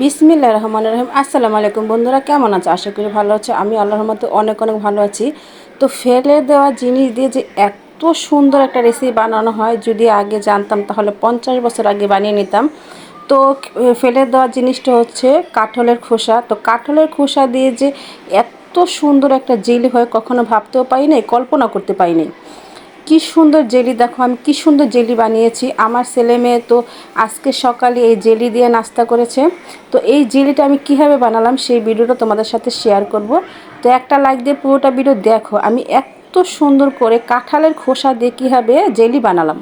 বিসমিল্লা রহমান রহিম। আসসালামু আলাইকুম বন্ধুরা, কেমন আছে? আশা করি ভালো আছে। আমি আল্লাহর রহমতে অনেক অনেক ভালো আছি। তো ফেলে দেওয়া জিনিস দিয়ে যে এত সুন্দর একটা রেসিপি বানানো হয়, যদি আগে জানতাম তাহলে পঞ্চাশ বছর আগে বানিয়ে নিতাম। তো ফেলে দেওয়া জিনিসটা হচ্ছে কাঠলের খোসা। তো কাঠলের খোসা দিয়ে যে এত সুন্দর একটা জেলি হয়, কখনো ভাবতেও পাই নাই, কল্পনা করতে পাই নাই। কি সুন্দর জেলি, দেখো আমি কি সুন্দর জেলি বানিয়েছি। আমার ছেলে মেয়ে তো আজকে সকালে এই জেলি দিয়ে নাস্তা করেছে। তো এই জেলিটা আমি কীভাবে বানালাম সেই ভিডিওটা তোমাদের সাথে শেয়ার করব। তো একটা লাইক দিয়ে পুরোটা ভিডিও দেখো, আমি এত সুন্দর করে কাঁঠালের খোসা দিয়ে কীভাবে জেলি বানালাম।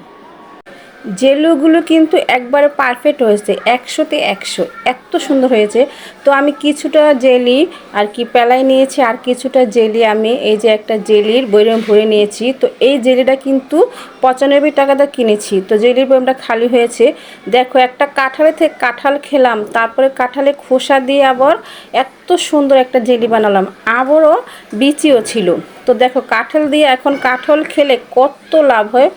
জেলুগুলো কিন্তু একবারে পারফেক্ট হয়েছে, একশোতে একশো, এত সুন্দর হয়েছে। তো আমি কিছুটা জেলি আর কি পেলাই নিয়েছি, আর কিছুটা জেলি আমি, এই যে একটা জেলির বইরম ভরে নিয়েছি। তো এই জেলিটা কিন্তু পঁচানব্বই টাকাটা কিনেছি। তো জেলির বইমটা খালি হয়েছে। দেখো, একটা কাঁঠালে থেকে কাঁঠাল খেলাম, তারপরে কাঁঠালে খোসা দিয়ে আবার এত সুন্দর একটা জেলি বানালাম। আবারও বিচিও ছিল। তো দেখো, কাঁঠাল দিয়ে এখন কাঁঠাল খেলে কত লাভ হয়?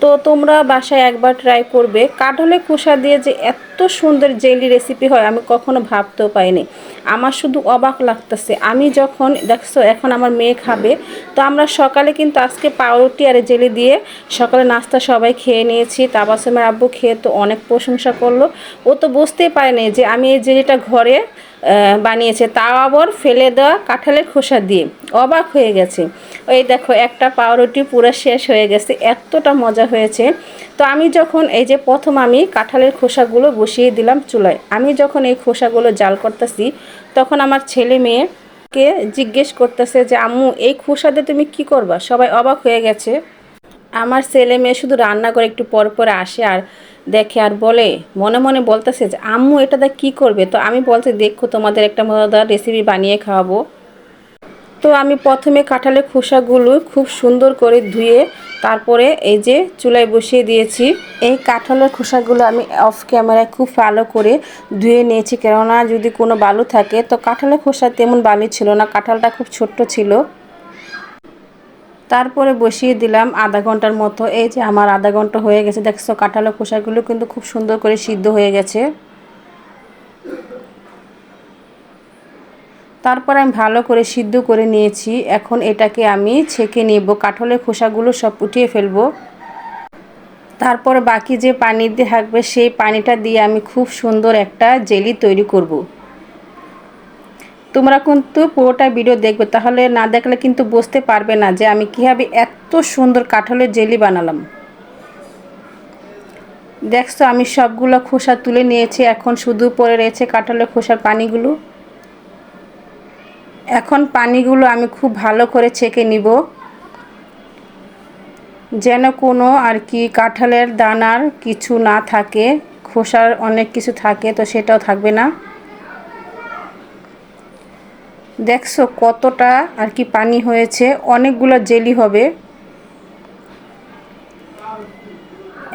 তো তোমরা বাসায় একবার ট্রাই করবে। কাঁঠালে খোসা দিয়ে যে এত সুন্দর জেলি রেসিপি হয়, আমি কখনো ভাবতেও পাইনি আমার শুধু অবাক লাগতেছে। আমি যখন, দেখছ, এখন আমার মেয়ে খাবে, তো আমরা সকালে কিন্তু আজকে পাউরুটি আর জেলি দিয়ে সকালে নাস্তা সবাই খেয়ে নিয়েছি। তাবাসমের আব্বু খেয়ে তো অনেক প্রশংসা করল। ও তো বুঝতেই পারেনি যে আমি এই জেলিটা ঘরে বানিয়েছে। তাও আবার ফেলে দেওয়া কাঁঠালের খোসা দিয়ে। অবাক হয়ে গেছে। ওই দেখো, একটা পাউরুটি পুরো শেষ হয়ে গেছে। এতটা মজা হয়েছে। তো আমি যখন এই যে প্রথম আমি কাঁঠালের খোসাগুলো বসিয়ে দিলাম চুলায়, আমি যখন এই খোসাগুলো জাল করতেছি, তখন আমার ছেলে মেয়েকে জিজ্ঞেস করতেছে যে, আম্মু, এই খোসাতে তুমি কি করবা? সবাই অবাক হয়ে গেছে। আমার ছেলে মেয়ে শুধু রান্না করে একটু পর পরে আসে আর দেখে আর বলে, মনে মনে বলতেছে যে, আম্মু, এটা দা কী করবে? তো আমি বলছি, দেখো, তোমাদের একটা মজাদার রেসিপি বানিয়ে খাওয়াবো। তো আমি প্রথমে কাঁঠালের খোসাগুলো খুব সুন্দর করে ধুয়ে তারপরে এই যে চুলায় বসিয়ে দিয়েছি। এই কাঁঠালের খোসাগুলো আমি অফ ক্যামেরায় খুব ভালো করে ধুয়ে নিয়েছি। কেননা যদি কোনো বালু থাকে, তো কাঁঠালের খোসা তেমন বালু ছিল না। কাঁঠালটা খুব ছোট্ট ছিল। তারপরে বসিয়ে দিলাম আধা ঘণ্টার মতো। এই যে আমার আধা ঘণ্টা হয়ে গেছে, দেখছ কাঁঠালের খোসাগুলো কিন্তু খুব সুন্দর করে সিদ্ধ হয়ে গেছে। তারপর আমি ভালো করে সিদ্ধ করে নিয়েছি। এখন এটাকে আমি ছেঁকে নেব কাঠলের খোসাগুলো সব উঠিয়ে ফেলব। তারপর বাকি যে পানি দিয়ে থাকবে, সেই পানিটা দিয়ে আমি খুব সুন্দর একটা জেলি তৈরি করব। তোমরা কিন্তু পুরোটা ভিডিও দেখবে। তাহলে না দেখলে কিন্তু বুঝতে পারবে না যে আমি কীভাবে এত সুন্দর কাঠলের জেলি বানালাম। দেখছ, আমি সবগুলো খোসা তুলে নিয়েছি। এখন শুধু পরে রয়েছে কাঁঠালের খোসার পানিগুলো। এখন পানিগুলো আমি খুব ভালো করে ছেঁকে নিব। যেন কোনো আর কি কাঁঠালের দানার কিছু না থাকে, খোসার অনেক কিছু থাকে, তো সেটাও থাকবে না। দেখছ কতটা আর কি পানি হয়েছে? অনেকগুলো জেলি হবে।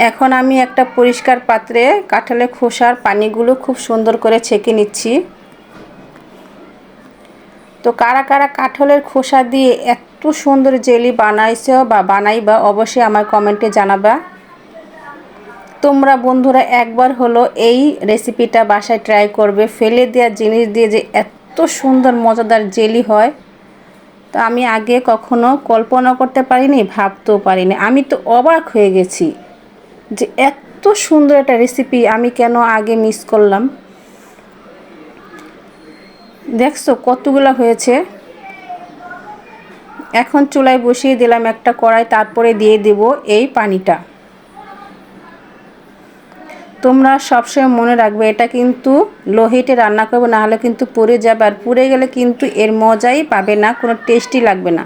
এখন আমি একটা পরিষ্কার পাত্রে কাঁঠালের খোসার পানিগুলো খুব সুন্দর করে ছেঁকে নিচ্ছি। তো কারা কারা কাঠলের খোসা দিয়ে এত সুন্দর জেলি বানাইছে বা বানাইবা অবশ্যই আমার কমেন্টে জানাবা। তোমরা বন্ধুরা একবার হলো এই রেসিপিটা বাসায় ট্রাই করবে। ফেলে দেওয়া জিনিস দিয়ে যে এত সুন্দর, মজাদার জেলি হয়। তো আমি আগে কখনো কল্পনা করতে পারিনি, ভাবতেও পারিনি। আমি তো অবাক হয়ে গেছি যে এত সুন্দর একটা রেসিপি আমি কেন আগে মিস করলাম। দেখছ কতগুলো হয়েছে? এখন চুলায় বসিয়ে দিলাম একটা কড়াই, তারপরে দিয়ে দেব এই পানিটা। তোমরা সবসময় মনে রাখবে, এটা কিন্তু লোহিটে রান্না করবে, না হলে কিন্তু পুড়ে যাবে। আর পুড়ে গেলে কিন্তু এর মজাই পাবে না, কোনো টেস্টি লাগবে না।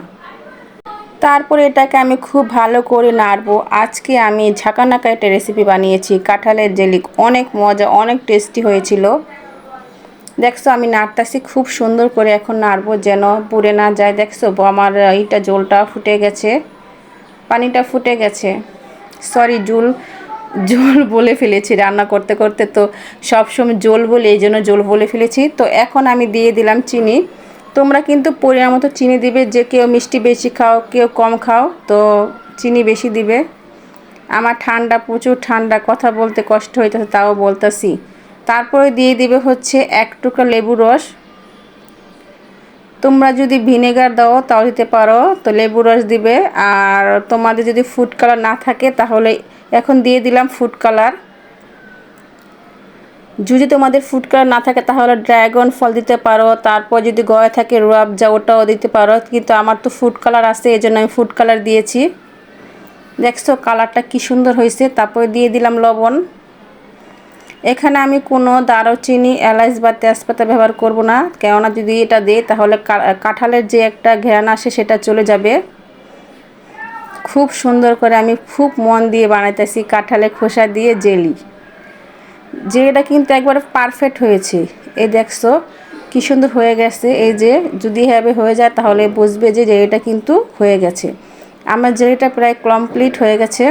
তারপরে এটাকে আমি খুব ভালো করে নাড়বো। আজকে আমি ঝাঁকানাকা একটা রেসিপি বানিয়েছি, কাঁঠালের জেলি অনেক মজা, অনেক টেস্টি হয়েছিল। দেখছ, আমি নাড়তাছি, খুব সুন্দর করে এখন নাড়বো যেন পুড়ে না যায়। দেখছ আমার এইটা জলটা ফুটে গেছে, পানিটা ফুটে গেছে। সরি জুল। জল বলে ফেলেছি, রান্না করতে করতে তো সবসময় জল বলে, এই জন্য জল বলে ফেলেছি। তো এখন আমি দিয়ে দিলাম চিনি। তোমরা কিন্তু পরিমাণ মতো চিনি দিবে, যে কেউ মিষ্টি বেশি খাও, কেউ কম খাও, তো চিনি বেশি দিবে। আমার ঠান্ডা, প্রচুর ঠান্ডা, কথা বলতে কষ্ট হইতেছে, তাও বলতেছি। তারপরে দিয়ে দিবে হচ্ছে এক টুকরা লেবু রস। তোমরা যদি ভিনেগার দাও, তাও দিতে পারো। তো লেবু রস দিবে, আর তোমাদের যদি ফুড কালার না থাকে, তাহলে এখন দিয়ে দিলাম ফুড কালার যদি তোমাদের ফুড কালার না থাকে তাহলে ড্রাগন ফল দিতে পারো, তারপর যদি গয়ে থাকে রুয়াবজা ওটাও দিতে পারো, কিন্তু আমার তো ফুড কালার আছে এই জন্য আমি ফুড কালার দিয়েছি। দেখছ কালারটা কি সুন্দর হয়েছে, তারপরে দিয়ে দিলাম লবণ। এখানে আমি কোনো দারুচিনি এলাচ বা তেজপাতা ব্যবহার করব না, কেননা যদি এটা দিই তাহলে কাঁঠালের যে একটা ঘ্রাণ আসে সেটা চলে যাবে। খুব সুন্দর করে আমি খুব মন দিয়ে বানাইতেছি কাঁঠালের খোসা দিয়ে জেলি। জেলিটা কিন্তু একবারে পারফেক্ট হয়েছে। এই দেখছ, কি সুন্দর হয়ে গেছে। এই যে, যদি এভাবে হয়ে যায় তাহলে বুঝবে যে জেলিটা কিন্তু হয়ে গেছে। আমার জেলিটা প্রায় কমপ্লিট হয়ে গেছে।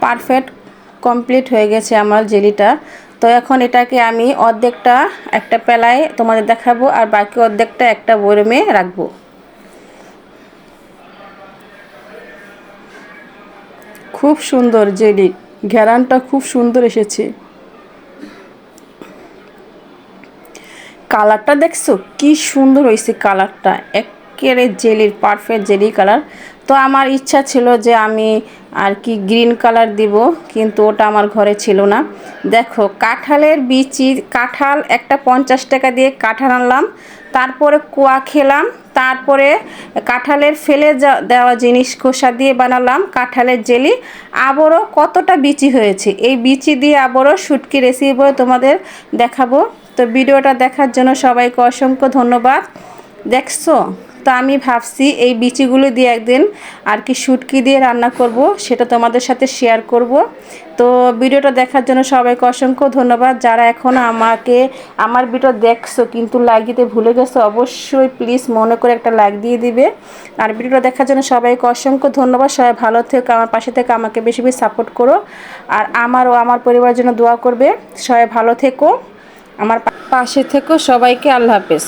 পারফেক্ট কমপ্লিট হয়ে গেছে আমার জেলিটা। তো এখন এটাকে আমি অর্ধেকটা একটা পেলায় তোমাদের দেখাবো আর বাকি অর্ধেকটা একটা বরমে রাখব। খুব সুন্দর, জেলি। ঘেরানটা খুব সুন্দর এসেছে। কালারটা দেখছ? কি সুন্দর হয়েছে কালারটা। একেবারে জেলির পারফেক্ট জেলি কালার। তো আমার ইচ্ছা ছিল যে আমি আর কি গ্রিন কালার দিব, কিন্তু ওটা আমার ঘরে ছিল না। দেখো, কাঁঠালের বিচি, কাঁঠাল একটা পঞ্চাশ টাকা দিয়ে কাঁঠাল আনলাম। তারপরে কোয়া খেলাম, তারপরে কাঁঠালের ফেলে দেওয়া জিনিস খোসা দিয়ে বানালাম, কাঁঠালের জেলি। আবারও কতটা বিচি হয়েছে, এই বিচি দিয়ে আবারও শুটকি রেসিপি তোমাদের দেখাবো। তো ভিডিওটা দেখার জন্য সবাইকে অসংখ্য ধন্যবাদ। দেখছ? তো আমি ভাবছি এই বিচিগুলো দিয়ে একদিন আর কি শুটকি দিয়ে রান্না করব, সেটা তোমাদের সাথে শেয়ার করব। তো ভিডিওটা দেখার জন্য সবাইকে অসংখ্য ধন্যবাদ। যারা এখনও আমাকে, আমার ভিডিও দেখছ কিন্তু লাইক দিতে ভুলে গেছো, অবশ্যই প্লিজ মনে করে একটা লাইক দিয়ে দিবে। আর ভিডিওটা দেখার জন্য সবাইকে অসংখ্য ধন্যবাদ। সবাই ভালো থেকে, আমার পাশে থেকে, আমাকে বেশি বেশি সাপোর্ট করো। আর আমার ও আমার পরিবারের জন্য দোয়া করবে। সবাই ভালো থেকো, আমার পাশে থেকো, সবাইকে আল্লাহ হাফেজ।